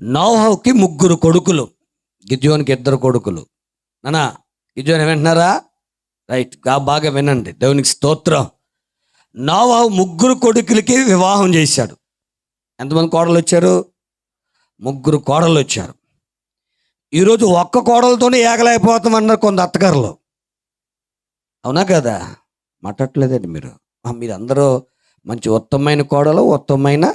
నోహవుకి ముగ్గురు కొడుకులు. గిద్యోనికి ఇద్దరు కొడుకులు. నానా గిద్యోని వింటున్నారా? రైట్ బాగా వినండి. దేవునికి స్తోత్రం. నోవాహు ముగ్గురు కొడుకులకి వివాహం చేశాడు. ఎంతమంది కోడలు వచ్చారు? ముగ్గురు కోడలు వచ్చారు. ఈరోజు ఒక్క కోడలతోనే ఏగలేకపోతామన్నారు కొంత అత్తగారులు. అవునా కదా? మాట్లాడలేదండి మీరు. మీరు అందరూ మంచి ఉత్తమమైన కోడలు ఉత్తమమైన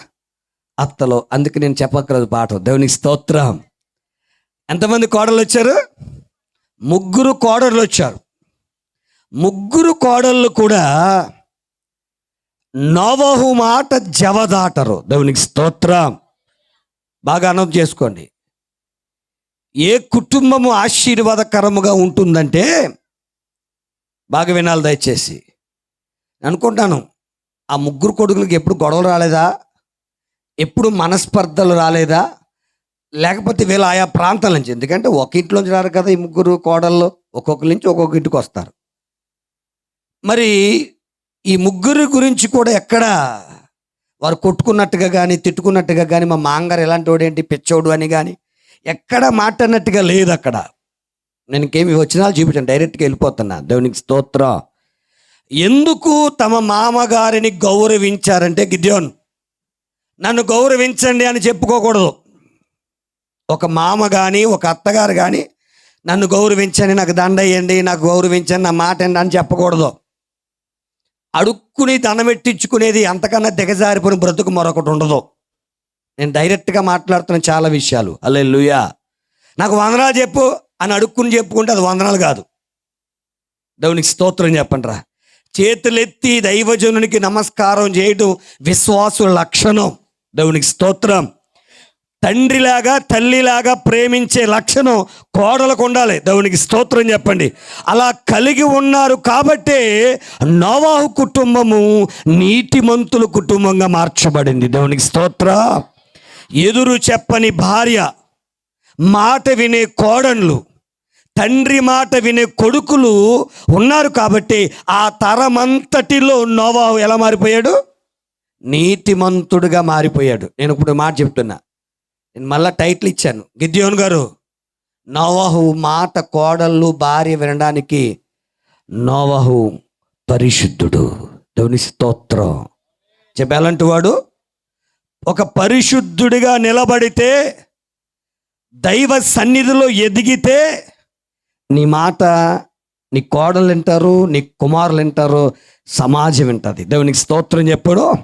అత్తలు అందుకే నేను చెప్పక్కర్లేదు పాట దేవునికి స్తోత్రం. ఎంతమంది కోడలు వచ్చారు? ముగ్గురు కోడళ్ళు వచ్చారు. ముగ్గురు కోడళ్ళు కూడా నోవహు మాట జవదాటరు. దేవునికి స్తోత్రం. బాగా అనం చేసుకోండి. ఏ కుటుంబము ఆశీర్వాదకరముగా ఉంటుందంటే బాగా వినాలి దయచేసి. అనుకుంటాను ఆ ముగ్గురు కొడుకులకి ఎప్పుడు గొడవలు రాలేదా? ఎప్పుడు మనస్పర్ధలు రాలేదా? లేకపోతే వీళ్ళు ఆయా ప్రాంతాల నుంచి? ఎందుకంటే ఒక ఇంట్లోంచి రారు కదా ఈ ముగ్గురు కోడళ్ళు. ఒక్కొక్కరి నుంచి ఒక్కొక్క ఇంటికి వస్తారు. మరి ఈ ముగ్గురు గురించి కూడా ఎక్కడ వారు కొట్టుకున్నట్టుగా కానీ తిట్టుకున్నట్టుగా కానీ మా మాంగారు ఎలాంటి వాడు ఏంటి పిచ్చోడు అని కానీ ఎక్కడ మాట్లాడినట్టుగా లేదు అక్కడ. నేను ఇంకేమి వచ్చినా చూపించాను డైరెక్ట్గా వెళ్ళిపోతున్నా. దేవునికి స్తోత్రం. ఎందుకు తమ మామగారిని గౌరవించారంటే గిద్యోన్? నన్ను గౌరవించండి అని చెప్పుకోకూడదు. ఒక మామ కానీ ఒక అత్తగారు కానీ నన్ను గౌరవించండి నాకు దండ నాకు గౌరవించండి నా మాట ఏంటి అని చెప్పకూడదు. అడుక్కుని దండమెట్టించుకునేది అంతకన్నా దిగజారిపోయిన బ్రతుకు మరొకటి ఉండదు. నేను డైరెక్ట్గా మాట్లాడుతున్న చాలా విషయాలు. అల్లే నాకు వందనాలు చెప్పు అని అడుక్కుని చెప్పుకుంటే అది వందనాలు కాదు. దేవునికి స్తోత్రం చెప్పండి రా. చేతులెత్తి దైవజనునికి నమస్కారం చేయడం విశ్వాసుల లక్షణం. దేవునికి స్తోత్రం. తండ్రిలాగా తల్లిలాగా ప్రేమించే లక్షణం కోడలకు ఉండాలి. దేవునికి స్తోత్రం చెప్పండి. అలా కలిగి ఉన్నారు కాబట్టే నోవాహు కుటుంబము నీతిమంతుల కుటుంబంగా మార్చబడింది. దేవునికి స్తోత్ర. ఎదురు చెప్పని భార్య మాట వినే కోడన్లు తండ్రి మాట వినే కొడుకులు ఉన్నారు కాబట్టి ఆ తరమంతటిలో నోవాహు ఎలా మారిపోయాడు? నీతిమంతుడుగా మారిపోయాడు. నేను ఇప్పుడు మాట చెప్తున్నా. నేను మళ్ళా టైటిల్ ఇచ్చాను. గిద్యోన్ గారు నోవహు మాట కోడళ్ళు భార్య వినడానికి నోవహు పరిశుద్ధుడు. దేవుని స్తోత్రం. చెప్పాలంటే వాడు ఒక పరిశుద్ధుడిగా నిలబడితే దైవ సన్నిధిలో ఎదిగితే నీ మాట నీ కోడలు వింటారు నీ కుమారులు వింటారు సమాజం వింటుంది. దేవునికి స్తోత్రం చెప్పాడు.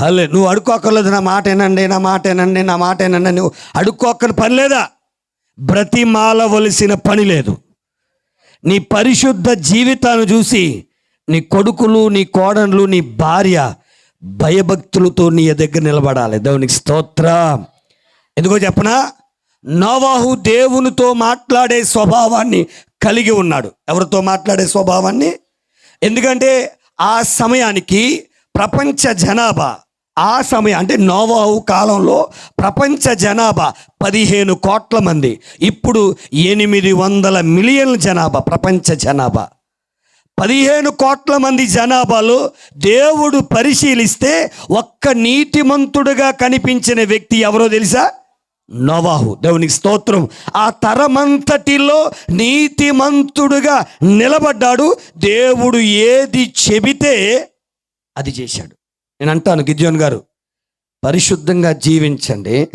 హలే నువ్వు అడుక్కోక్కర్లేదు నా మాట ఏనండి నా మాట ఏనండి నా మాట ఏనండి నువ్వు అడుక్కోక్కని పని లేదా? బ్రతిమాలవలసిన పని లేదు. నీ పరిశుద్ధ జీవితాన్ని చూసి నీ కొడుకులు నీ కోడన్లు నీ భార్య భయభక్తులతో నీ దగ్గర నిలబడాలి. దేవునికి స్తోత్ర. ఎందుకో చెప్పనా? నోవాహు దేవునితో మాట్లాడే స్వభావాన్ని కలిగి ఉన్నాడు. ఎవరితో మాట్లాడే స్వభావాన్ని? ఎందుకంటే ఆ సమయానికి ప్రపంచ జనాభా ఆ సమయం అంటే నోవాహు కాలంలో ప్రపంచ జనాభా పదిహేను కోట్ల మంది. ఇప్పుడు ఎనిమిది వందల మిలియన్ల జనాభా ప్రపంచ జనాభా. పదిహేను కోట్ల మంది జనాభాలో దేవుడు పరిశీలిస్తే ఒక్క నీతిమంతుడుగా కనిపించిన వ్యక్తి ఎవరో తెలుసా? నోవాహు. దేవునికి స్తోత్రం. ఆ తరమంతటిలో నీతిమంతుడుగా నిలబడ్డాడు. దేవుడు ఏది చెబితే అది చేశాడు. నేను అంటాను గిజ్జోన్ గారు పరిశుద్ధంగా జీవించండి.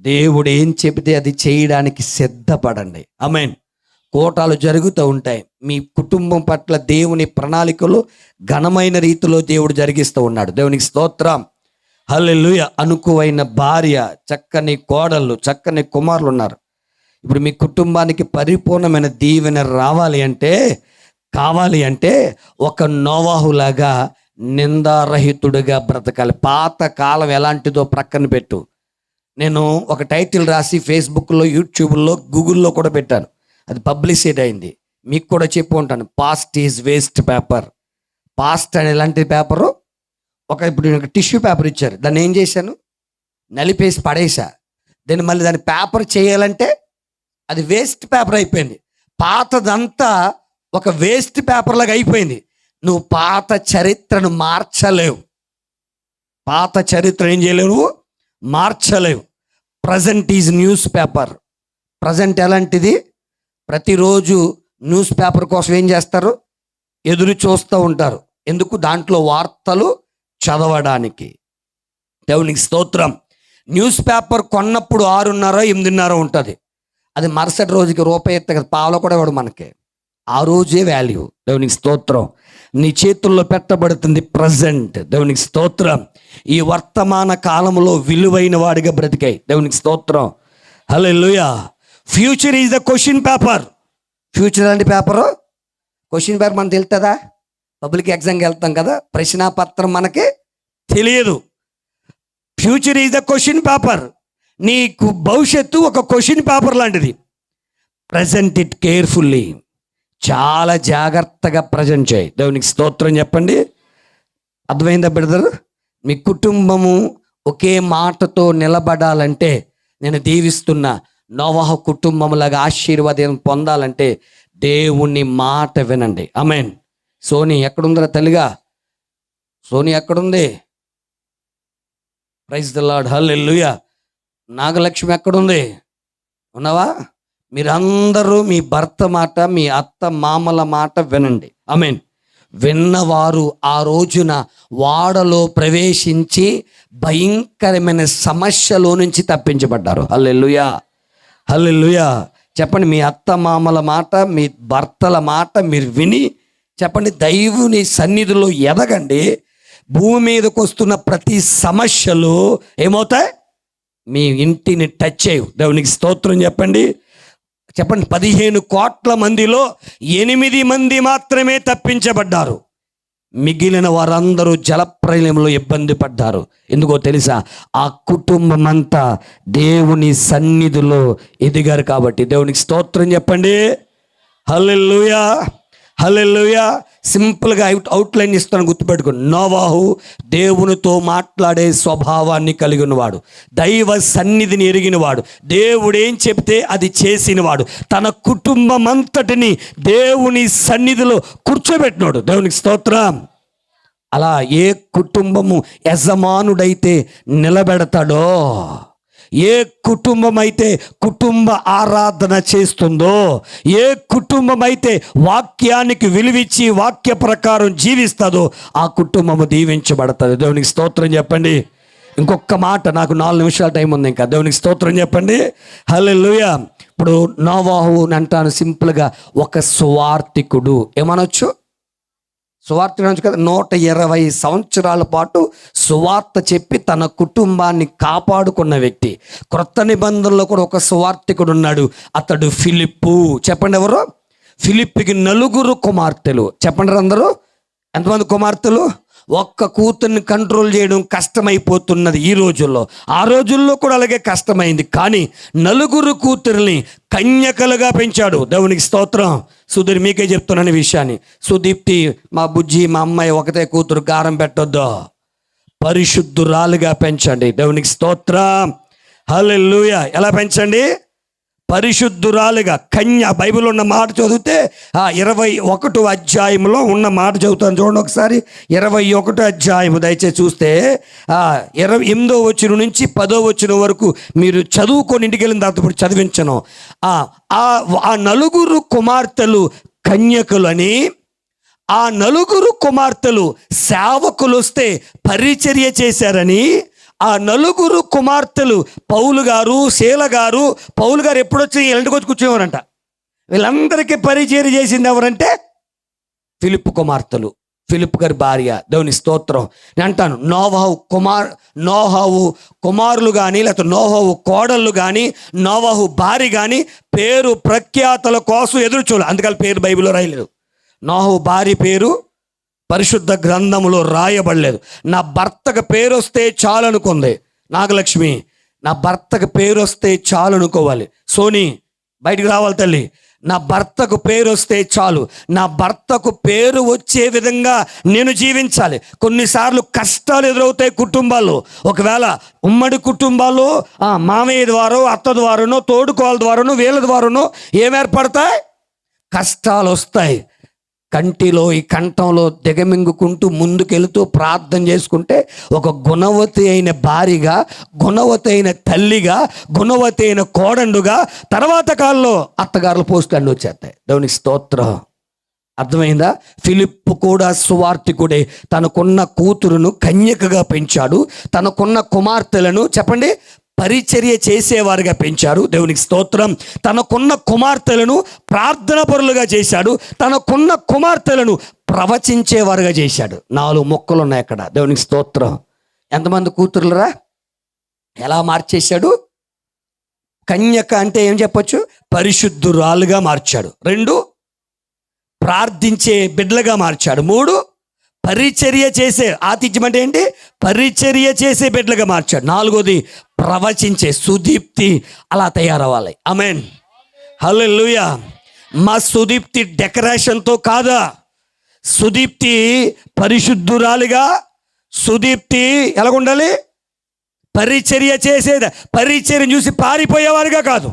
దేవుడు ఏం చెబితే అది చేయడానికి సిద్ధపడండి. అమెన్ కోటాలు జరుగుతూ ఉంటాయి. మీ కుటుంబం పట్ల దేవుని ప్రణాళికలు ఘనమైన రీతిలో దేవుడు జరిగిస్తూ ఉన్నాడు. దేవునికి స్తోత్రం. హల్లెలుయ. అనుకువైన భార్య చక్కని కోడళ్ళు చక్కని కుమారులు ఉన్నారు. ఇప్పుడు మీ కుటుంబానికి పరిపూర్ణమైన దీవెన రావాలి అంటే కావాలి అంటే ఒక నోవాహులాగా నిందారహితుడిగా బ్రతకాలి. పాత కాలం ఎలాంటిదో ప్రక్కన పెట్టు. నేను ఒక టైటిల్ రాసి ఫేస్బుక్లో యూట్యూబ్లో గూగుల్లో కూడా పెట్టాను. అది పబ్లిసిటీ అయింది. మీకు కూడా చెప్పు ఉంటాను. Past is waste paper. Past అని ఎలాంటి పేపరు? ఒక ఇప్పుడు నాకు టిష్యూ పేపర్ ఇచ్చారు. దాన్ని ఏం చేశాను? నలిపేసి పడేసా. దాన్ని మళ్ళీ దాన్ని పేపర్ చేయాలంటే అది వేస్ట్ పేపర్ అయిపోయింది. పాతదంతా ఒక వేస్ట్ పేపర్ లాగా అయిపోయింది. నువ్వు పాత చరిత్రను మార్చలేవు. పాత చరిత్ర ఏం చేయలేవు మార్చలేవు. Present is news paper present ఎలాంటిది? ప్రతిరోజు న్యూస్ పేపర్ కోసం ఏం చేస్తారు? ఎదురు చూస్తూ ఉంటారు. ఎందుకు? దాంట్లో వార్తలు చదవడానికి. దేవునికి స్తోత్రం. న్యూస్ పేపర్ కొన్నప్పుడు ఆరున్నర ఎనిమిదిన్నర ఉంటుంది. అది మరుసటి రోజుకి రూపాయి ఎత్త కదా పావులో కూడా ఇవ్వడు మనకి. ఆ రోజే వాల్యూ దేవునికి స్తోత్రం. నీ చేతుల్లో పెట్టబడుతుంది ప్రజెంట్ దేవునికి స్తోత్రం. ఈ వర్తమాన కాలంలో విలువైన వాడిగా బ్రతికాయి దేవునికి స్తోత్రం. Hello future is the question paper future అంటే పేపరు క్వశ్చన్ పేపర్ మనకు తెలుస్తుందా? పబ్లిక్ ఎగ్జామ్కి వెళ్తాం కదా? ప్రశ్నాపత్రం మనకి తెలియదు. Future is the question paper నీకు భవిష్యత్తు ఒక క్వశ్చన్ పేపర్ లాంటిది. ప్రజెంట్ ఇట్ కేర్ఫుల్లీ చాలా జాగ్రత్తగా ప్రజెంట్ చేయి. దేవునికి స్తోత్రం చెప్పండి. అర్థమైందా బ్రదర్? మీ కుటుంబము ఒకే మాటతో నిలబడాలంటే నేను దీవిస్తున్న నోవాహ కుటుంబంలాగా ఆశీర్వాదం పొందాలంటే దేవుని మాట వినండి. అమెన్ సోని ఎక్కడుందిరా తల్లిగా? సోని ఎక్కడుంది? Praise the Lord hallelujah. Nagalakshmi ఎక్కడుంది? ఉన్నావా? మీరందరూ మీ భర్త మాట మీ అత్త మామల మాట వినండి. మీన్ విన్నవారు ఆ రోజున వాడలో ప్రవేశించి భయంకరమైన సమస్యలో నుంచి తప్పించబడ్డారు. హల్లెలూయా. హల్లెలూయా. చెప్పండి మీ అత్త మామల మాట మీ భర్తల మాట మీరు విని చెప్పండి దైవుని సన్నిధిలో ఎదగండి. భూమి మీదకి వస్తున్న ప్రతి సమస్యలు ఏమవుతాయి? మీ ఇంటిని టచ్ చేయవు. దేవునికి స్తోత్రం చెప్పండి. చెప్పండి పదిహేను కోట్ల మందిలో ఎనిమిది మంది మాత్రమే తప్పించబడ్డారు. మిగిలిన వారందరూ జలప్రలయంలో ఇబ్బంది పడ్డారు. ఎందుకో తెలుసా? ఆ కుటుంబం అంతా దేవుని సన్నిధిలో ఎదిగారు కాబట్టి. దేవునికి స్తోత్రం చెప్పండి. హల్లెలూయా! హలెల్లుయా. సింపుల్గా అవుట్ అవుట్లైన్ ఇస్తాను గుర్తుపెట్టుకో. నోవాహు దేవునితో మాట్లాడే స్వభావాన్ని కలిగి ఉన్నవాడు దైవ సన్నిధిని ఎరిగినవాడు. దేవుడేం చెప్తే అది చేసినవాడు. తన కుటుంబం అంతటిని దేవుని సన్నిధిలో కూర్చోబెట్టినాడు. దేవునికి స్తోత్రం. అలా ఏ కుటుంబము యజమానుడైతే నిలబెడతాడో ఏ కుటుంబం అయితే కుటుంబ ఆరాధన చేస్తుందో ఏ కుటుంబం అయితే వాక్యానికి విలువిచ్చి వాక్య ప్రకారం జీవిస్తుందో ఆ కుటుంబము దీవించబడుతుంది. దేవునికి స్తోత్రం చెప్పండి. ఇంకొక మాట నాకు నాలుగు నిమిషాల టైం ఉంది ఇంకా. దేవునికి స్తోత్రం చెప్పండి. హలో లూయ ఇప్పుడు నోవాహు అంటాను సింపుల్గా ఒక స్వార్థికుడు. ఏమనొచ్చు? సువార్త నుంచి కదా? నూట ఇరవై సంవత్సరాల పాటు సువార్త చెప్పి తన కుటుంబాన్ని కాపాడుకున్న వ్యక్తి. క్రొత్త నిబంధనలో కూడా ఒక సువార్థికుడు ఉన్నాడు. అతడు ఫిలిప్పు. చెప్పండి ఎవరు? ఫిలిప్కి నలుగురు కుమార్తెలు. చెప్పండి అందరూ. ఎంతమంది కుమార్తెలు? ఒక్క కూతుర్ని కంట్రోల్ చేయడం కష్టమైపోతున్నది ఈ రోజుల్లో. ఆ రోజుల్లో కూడా అలాగే కష్టమైంది. కానీ నలుగురు కూతుర్ని కన్యకలుగా పెంచాడు. దేవునికి స్తోత్రం. సుధీర్ మీకే చెప్తున్నాను విషయాన్ని. సుదీప్తి మా బుజ్జి మా అమ్మాయి ఒకటే కూతురు గారం పెట్టొద్దు. పరిశుద్ధురాలుగా పెంచండి. దేవునికి స్తోత్రం. హలో ఎలా పెంచండి? పరిశుద్ధురాలుగా కన్య బైబిల్ ఉన్న మాట చదివితే ఆ ఇరవై ఒకటో అధ్యాయంలో ఉన్న మాట చదువుతాను చూడండి ఒకసారి. ఇరవై ఒకటో అధ్యాయం దయచేసి చూస్తే ఆ ఇరవై ఎనిమిదో వచ్చిన నుంచి పదో వచ్చిన వరకు మీరు చదువుకొని ఇంటికి వెళ్ళిన తర్వాత ఇప్పుడు చదివించను. ఆ ఆ- ఆ నలుగురు కుమార్తెలు కన్యకులని ఆ నలుగురు కుమార్తెలు సేవకులు వస్తే పరిచర్య చేశారని ఆ నలుగురు కుమార్తెలు పౌలు గారు శీల గారు పౌలు గారు ఎప్పుడొచ్చి ఇంటికి వచ్చి కూర్చోవారంట వీళ్ళందరికీ పరిచయం చేసింది ఎవరంటే ఫిలిప్ కుమార్తెలు ఫిలిప్ గారి భార్య. దేవుని స్తోత్రం. నేను అంటాను నోవాహు కుమార్ నోహావు కుమారులు కానీ లేకపోతే నోహావు కోడళ్ళు కానీ నోవాహు భార్య కానీ పేరు ప్రఖ్యాతల కోసం ఎదురు చూడాలి. అందుకని పేరు బైబిల్లో రాయలేదు. నోహు భార్య పేరు పరిశుద్ధ గ్రంథములో రాయబడలేదు. నా భర్తకు పేరు వస్తే చాలు అనుకుంది నాగలక్ష్మి నా భర్తకు పేరు వస్తే చాలు అనుకోవాలి సోనీ బయటికి రావాలి తల్లి. నా భర్తకు పేరు వస్తే చాలు. నా భర్తకు పేరు వచ్చే విధంగా నేను జీవించాలి. కొన్నిసార్లు కష్టాలు ఎదురవుతాయి కుటుంబాల్లో. ఒకవేళ ఉమ్మడి కుటుంబాల్లో మామయ్య ద్వారా అత్త ద్వారానో తోడుకోవాల ద్వారానో వీళ్ళ ద్వారానో ఏం ఏర్పడతాయి? కష్టాలు వస్తాయి. కంటిలో ఈ కంఠంలో దిగమింగుకుంటూ ముందుకెళ్తూ ప్రార్థన చేసుకుంటే ఒక గుణవతి అయిన భార్యగా గుణవతి అయిన తల్లిగా గుణవతి అయిన కోడండుగా తర్వాత కాలంలో అత్తగారుల పోస్టులు అన్నీ వచ్చేస్తాయి. దేవునికి స్తోత్రం. అర్థమైందా? ఫిలిప్ కూడా సువార్థికుడే. తనకున్న కూతురును కన్యకగా పెంచాడు. తనకున్న కుమార్తెలను చెప్పండి? పరిచర్య చేసేవారుగా పెంచారు దేవునికి స్తోత్రం. తనకున్న కుమార్తెలను ప్రార్థన పరులుగా చేశాడు. తనకున్న కుమార్తెలను ప్రవచించేవారుగా చేశాడు. నాలుగు మొక్కలు ఉన్నాయి అక్కడ. దేవునికి స్తోత్రం. ఎంతమంది కూతురులరా? ఎలా మార్చేశాడు? కన్యక అంటే ఏం చెప్పొచ్చు? పరిశుద్ధురాలుగా మార్చాడు. రెండు ప్రార్థించే బిడ్డలుగా మార్చాడు. మూడు పరిచర్య చేసే ఆతిథ్యం అంటే ఏంటి? పరిచర్య చేసే బిడ్డలుగా మార్చాడు. నాలుగోది ప్రవచించే సుదీప్తి అలా తయారవ్వాలి. అమెన్ హలో మా సుదీప్తి డెకరేషన్తో కాదా? సుదీప్తి పరిశుద్ధురాలిగా? సుదీప్తి ఎలాగుండాలి? పరిచర్య చేసేది. పరిచర్య చూసి పారిపోయేవారుగా కాదు.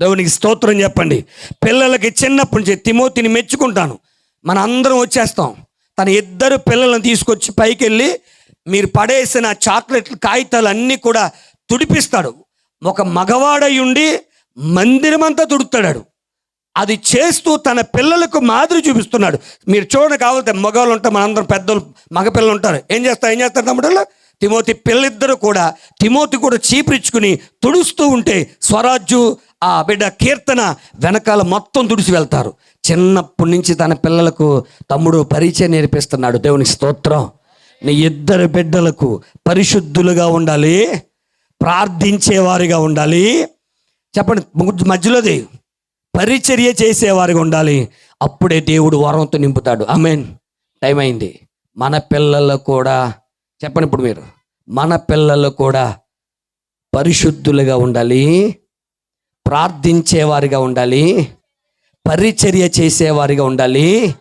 దేవునికి స్తోత్రం చెప్పండి. పిల్లలకి చిన్నప్పటి నుంచి తిమోతిని మెచ్చుకుంటాను. మన అందరం వచ్చేస్తాం. తన ఇద్దరు పిల్లలను తీసుకొచ్చి పైకి వెళ్ళి మీరు పడేసిన చాక్లెట్లు కాగితాలు అన్నీ కూడా తుడిపిస్తాడు. ఒక మగవాడై ఉండి మందిరమంతా తుడుతాడు అది చేస్తూ తన పిల్లలకు మాదిరి చూపిస్తున్నాడు. మీరు చూడండి కావాలంటే మగవాళ్ళు ఉంటారు మనందరం పెద్దలు మగపిల్లలు ఉంటారు. ఏం చేస్తారు ఏం చేస్తారు తమ్ముడు తిమోతి పిల్లిద్దరు కూడా తిమోతి కూడా చీపిచ్చుకుని తుడుస్తూ ఉంటే స్వరాజ్యు ఆ బిడ్డ కీర్తన వెనకాల మొత్తం తుడిసి వెళ్తారు. చిన్నప్పటి నుంచి తన పిల్లలకు తమ్ముడు పరిచయం నేర్పిస్తున్నాడు. దేవుని స్తోత్రం. నీ ఇద్దరు బిడ్డలకు పరిశుద్ధులుగా ఉండాలి. ప్రార్థించేవారిగా ఉండాలి. చెప్పండి మధ్యలోది పరిచర్య చేసేవారిగా ఉండాలి. అప్పుడే దేవుడు వరంతో నింపుతాడు. మీన్ టైం అయింది. మన పిల్లలు కూడా చెప్పండి ఇప్పుడు మీరు. మన పిల్లలు కూడా పరిశుద్ధులుగా ఉండాలి. ప్రార్థించేవారిగా ఉండాలి. పరిచర్య చేసేవారిగా ఉండాలి.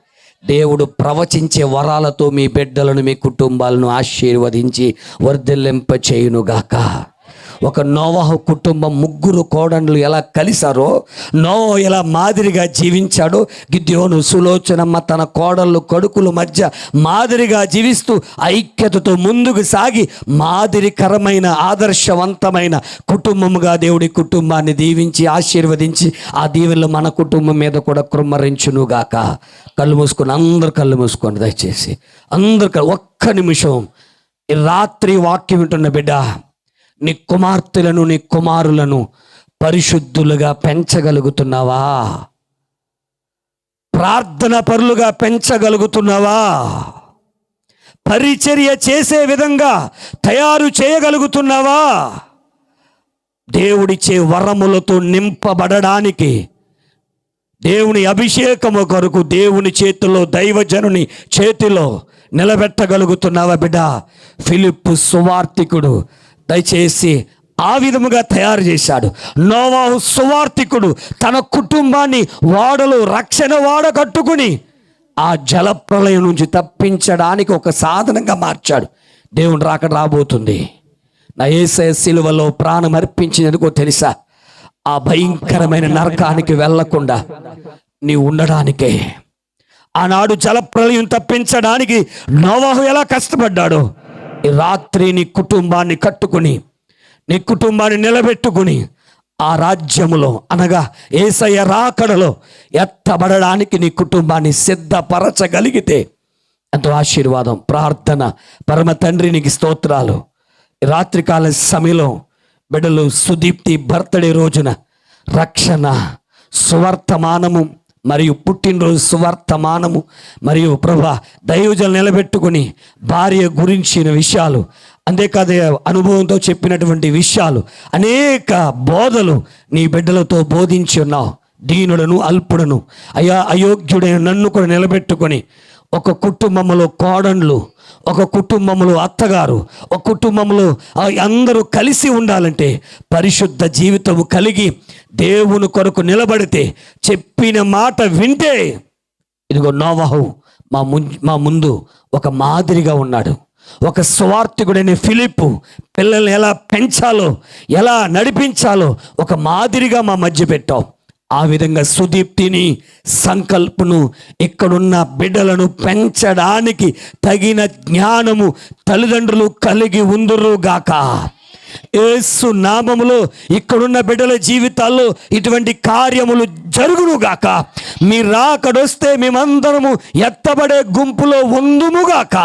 దేవుడు ప్రవచించే వరాలతో మీ బిడ్డలను మీ కుటుంబాలను ఆశీర్వదించి వర్ధిల్లింప చేయునుగాక ఒక నోవాహ కుటుంబం ముగ్గురు కోడండ్లు ఎలా కలిశారో నోవో ఎలా మాదిరిగా జీవించాడో గిద్యోను సులోచనమ్మ తన కోడళ్ళు కొడుకుల మధ్య మాదిరిగా జీవిస్తూ ఐక్యతతో ముందుకు సాగి మాదిరికరమైన ఆదర్శవంతమైన కుటుంబముగా దేవుడి కుటుంబాన్ని దీవించి ఆశీర్వదించి ఆ దీవెనలు మన కుటుంబం మీద కూడా కృమ్మరించునుగాక. కళ్ళు మూసుకొని అందరు కళ్ళు మూసుకోండి దయచేసి. అందరు ఒక్క నిమిషం. రాత్రి వాక్యం వింటున్న బిడ్డ నీ కుమార్తెలను నీ కుమారులను పరిశుద్ధులుగా పెంచగలుగుతున్నావా? ప్రార్థన పరులుగా పెంచగలుగుతున్నావా? పరిచర్య చేసే విధంగా తయారు చేయగలుగుతున్నావా? దేవుడిచ్చే వరములతో నింపబడడానికి దేవుని అభిషేకము కొరకు దేవుని చేతిలో దైవజనుని చేతిలో నిలబెట్టగలుగుతున్నావా బిడ్డ? ఫిలిప్ సువార్తికుడు దయచేసి ఆ విధముగా తయారు చేశాడు. నోవాహు సువార్థికుడు తన కుటుంబాన్ని వాడలు రక్షణ వాడ కట్టుకుని ఆ జలప్రలయం నుంచి తప్పించడానికి ఒక సాధనంగా మార్చాడు. దేవుని రాక రాబోతుంది. నా ఏసే సిలువలో ప్రాణం అర్పించినందుకో తెలుసా? ఆ భయంకరమైన నరకానికి వెళ్ళకుండా నీ ఉండడానికే. ఆనాడు జలప్రలయం తప్పించడానికి నోవాహు ఎలా కష్టపడ్డాడో? ఈ రాత్రి నీ కుటుంబాన్ని కట్టుకుని నీ కుటుంబాన్ని నిలబెట్టుకుని ఆ రాజ్యములో అనగా ఏసయ్య రాకడలో ఎత్తబడడానికి నీ కుటుంబాన్ని సిద్ధపరచగలిగితే ఎంతో ఆశీర్వాదం ప్రార్థన పరమ తండ్రి నీకు స్తోత్రాలు రాత్రికాల సమయంలో బిడ్డలు సుదీప్తి బర్త్డే రోజున రక్షణ సువర్తమానము మరియు పుట్టినరోజు సువర్తమానము మరియు ప్రభా దైవజలు నిలబెట్టుకుని భార్య గురించిన విషయాలు అంతేకాదు అనుభవంతో చెప్పినటువంటి విషయాలు అనేక బోధలు నీ బిడ్డలతో బోధించి ఉన్నావు. దీనుడను అల్పుడను. అయా అయోగ్యుడైన నన్ను కూడా నిలబెట్టుకొని ఒక కుటుంబంలో కోడన్లు ఒక కుటుంబంలో అత్తగారు ఒక కుటుంబంలో అందరూ కలిసి ఉండాలంటే పరిశుద్ధ జీవితము కలిగి దేవుని కొరకు నిలబడితే చెప్పిన మాట వింటే ఇదిగో నోవాహు మా ముం మా ముందు ఒక మాదిరిగా ఉన్నాడు. ఒక స్వార్థికుడైన ఫిలిప్పు పిల్లల్ని ఎలా పెంచాలో ఎలా నడిపించాలో ఒక మాదిరిగా మా మధ్య పెట్టావు ఆ విధంగా సుదీప్తిని సంకల్పను ఇక్కడున్న బిడ్డలను పెంచడానికి తగిన జ్ఞానము తల్లిదండ్రులు కలిగి ఉందరుగాక ఏసు నామములో ఇక్కడున్న బిడ్డల జీవితాల్లో ఇటువంటి కార్యములు జరుగునుగాక మీ రాకడొస్తే మేమందరము ఎత్తబడే గుంపులో ఉందుముగాక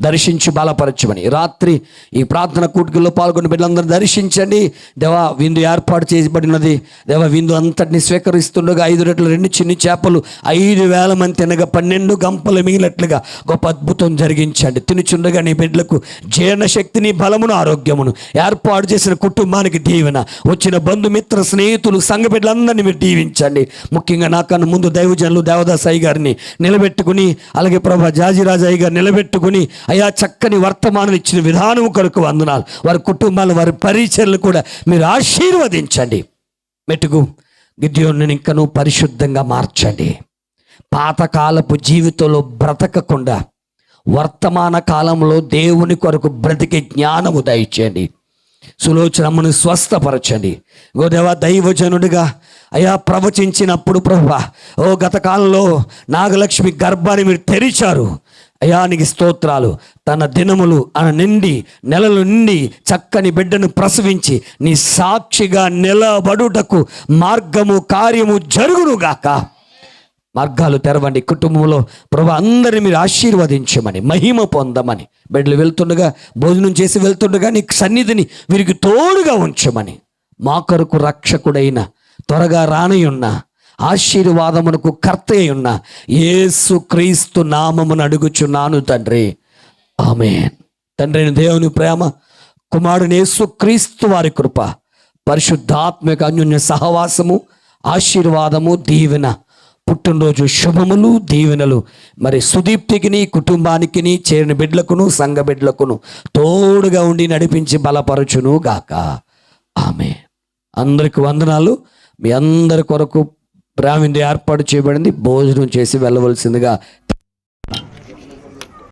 దర్శించి బలపరచమని. రాత్రి ఈ ప్రార్థన కూటికల్లో పాల్గొన్న బిడ్డలందరూ దర్శించండి. దేవా విందు ఏర్పాటు చేయబడినది. దేవా విందు అంతటిని స్వీకరిస్తుండగా ఐదు రెట్లు రెండు చిన్ని చేపలు ఐదు వేల మంది తినగా పన్నెండు గంపలు మిగిలినట్లుగా గొప్ప అద్భుతం జరిగించండి. తినుచుండగా నీ బిడ్డలకు జీర్ణశక్తిని బలమును ఆరోగ్యమును ఏర్పాటు చేసిన కుటుంబానికి దీవెన. వచ్చిన బంధుమిత్ర స్నేహితులు సంఘ బిడ్డలందరినీ మీరు దీవించండి. ముఖ్యంగా నాకన్నా ముందు దైవజనులు దేవదాస్ అయ్య గారిని నిలబెట్టుకుని అలాగే ప్రభా జాజిరాజు అయ్య గారు నిలబెట్టుకుని అయ్యా చక్కని వర్తమానం ఇచ్చిన విధానం కొరకు వందనాలు. వారి కుటుంబాలు వారి పరిచయలు కూడా మీరు ఆశీర్వదించండి. మెటుకు గిద్యోని ఇంకను పరిశుద్ధంగా మార్చండి. పాతకాలపు జీవితంలో బ్రతకకుండా వర్తమాన కాలంలో దేవుని కొరకు బ్రతికే జ్ఞానము దయచేయండి. సులోచనమ్మను స్వస్థపరచండి. గోదేవ దైవజనుడిగా అయా ప్రవచించినప్పుడు ప్రభా ఓ గత కాలంలో నాగలక్ష్మి గర్భాన్ని మీరు తెరిచారు. అయానికి స్తోత్రాలు. తన దినములు అన నిండి నెలలు నిండి చక్కని బిడ్డను ప్రసవించి నీ సాక్షిగా నిలబడుటకు మార్గము కార్యము జరుగునుగాక. మార్గాలు తెరవండి. కుటుంబంలో ప్రభు అందరిని మీరు ఆశీర్వదించమని మహిమ పొందమని. బిడ్డలు వెళ్తుండగా భోజనం చేసి వెళ్తుండగా నీ సన్నిధిని వీరికి తోడుగా ఉంచమని. మా కొరకు రక్షకుడైన త్వరగా రానియున్నా ఆశీర్వాదమునకు కర్త ఉన్న యేసు క్రీస్తు నామమును అడుగుచున్నాను తండ్రి. ఆమె తండ్రి దేవుని ప్రేమ కుమారుని యేసు క్రీస్తు వారి కృప పరిశుద్ధాత్మక అన్యోన్య సహవాసము ఆశీర్వాదము దీవెన పుట్టినరోజు శుభములు దీవెనలు. మరి సుదీప్తికిని కుటుంబానికిని చేరిన బిడ్లకును సంఘ బిడ్లకును తోడుగా ఉండి నడిపించి బలపరచును గాక ఆమె అందరికి వందనాలు. మీ అందరి కొరకు ప్రావీణ్యం ఏర్పాటు చేయబడింది. భోజనం చేసి వెళ్ళవలసిందిగా